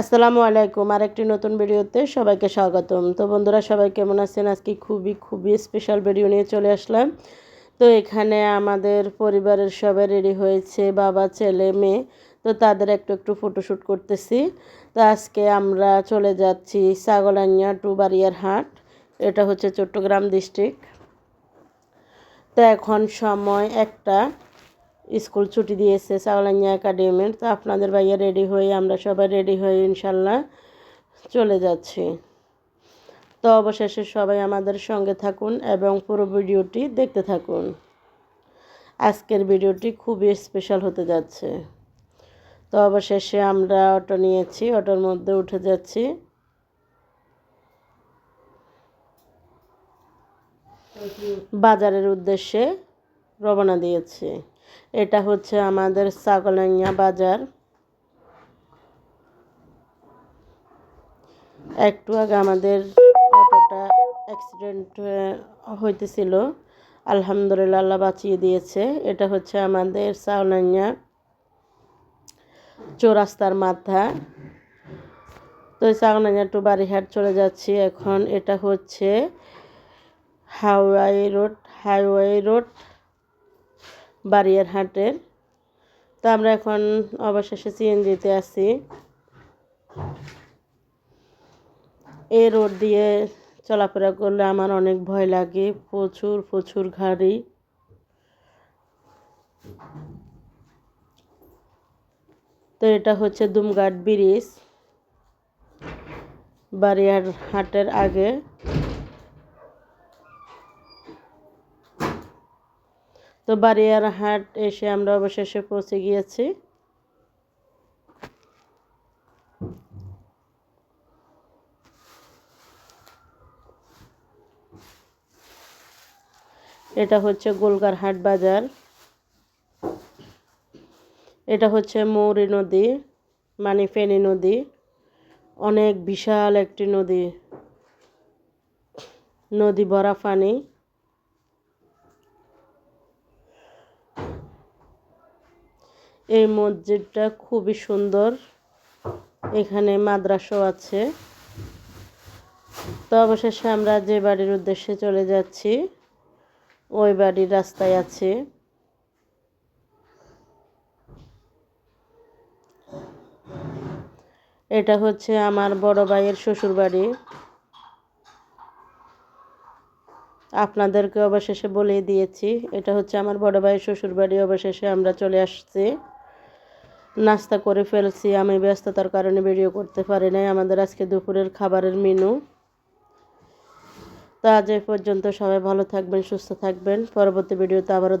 আসসালামু আলাইকুম। আরেকটি নতুন ভিডিওতে সবাইকে স্বাগতম। তো বন্ধুরা, সবাই কেমন আছেন? আজকে খুবই খুবই স্পেশাল ভিডিও নিয়ে চলে আসলাম। তো এখানে আমাদের পরিবারের সবাই রেডি হয়েছে, বাবা, ছেলে, মেয়ে। তো তাদের একটু একটু ফটোশ্যুট করতেছি। তো আজকে আমরা চলে যাচ্ছি সাগলানিয়া টু বারিয়ার হাট। এটা হচ্ছে চট্টগ্রাম ডিস্ট্রিক্ট তো এখন সময় একটা স্কুল ছুটি দিয়েছে সাওলাইয়া একাডেমির। তো আপনাদের ভাইয়া রেডি হয়ে, আমরা সবাই রেডি হয়ে ইনশাল্লাহ চলে যাচ্ছি। তো অবশেষে সবাই আমাদের সঙ্গে থাকুন এবং পুরো ভিডিওটি দেখতে থাকুন। আজকের ভিডিওটি খুবই স্পেশাল হতে যাচ্ছে। তো অবশেষে আমরা অটো নিয়েছি অটোর মধ্যে উঠে যাচ্ছি। বাজারের উদ্দেশ্যে রওনা দিয়েছি। এটা হচ্ছে আমাদের ছাগলাইয়া বাজার। একটু আগে আমাদের অটোটা অ্যাক্সিডেন্ট হইতেছিল। আলহামদুলিল্লাহ আল্লাহ বাঁচিয়ে দিয়েছে। এটা হচ্ছে আমাদের সাউলাইয়া চৌরাস্তার মাথা। তো সাউলাইয়া টু বাড়িহাট চলে যাচ্ছি এখন। এটা হচ্ছে হাওয়াই রোড হাইওয়ে রোড। বাড়িয়ার হাটের তো আমরা এখন অবশেষে সিএনজিতে আছি। এই রোড দিয়ে চলাফেরা করলে আমার অনেক ভয় লাগে। প্রচুর প্রচুর গাড়ি। তো এটা হচ্ছে দুমঘাট ব্রিজ বাড়িয়ার হাটের আগে। তো বাড়িয়ার হাট এসে আমরা অবশেষে পৌঁছে গিয়েছি। এটা হচ্ছে গোলগারহাট বাজার। এটা হচ্ছে মৌরি নদী মানে ফেনী নদী। অনেক বিশাল একটি নদী। নদী ভরা পানি। এই মসজিদটা খুবই সুন্দর। এখানে মাদ্রাসাও আছে। তো অবশেষে আমরা যে বাড়ির উদ্দেশ্যে চলে যাচ্ছি, ওই বাড়ির রাস্তায় আছে। এটা হচ্ছে আমার বড় ভাইয়ের শ্বশুর বাড়ি। আপনাদেরকে অবশেষে বলে দিয়েছি, এটা হচ্ছে আমার বড় ভাইয়ের শ্বশুর বাড়ি। অবশেষে আমরা চলে আসছি। নাস্তা করে ফেলছি, আমি ব্যস্ততার কারণে ভিডিও করতে পারি নাই। আমাদের আজকে দুপুরের খাবারের মেনু তা আজ এ পর্যন্ত সবাই ভালো থাকবেন, সুস্থ থাকবেন। পরবর্তী ভিডিওতে আবারও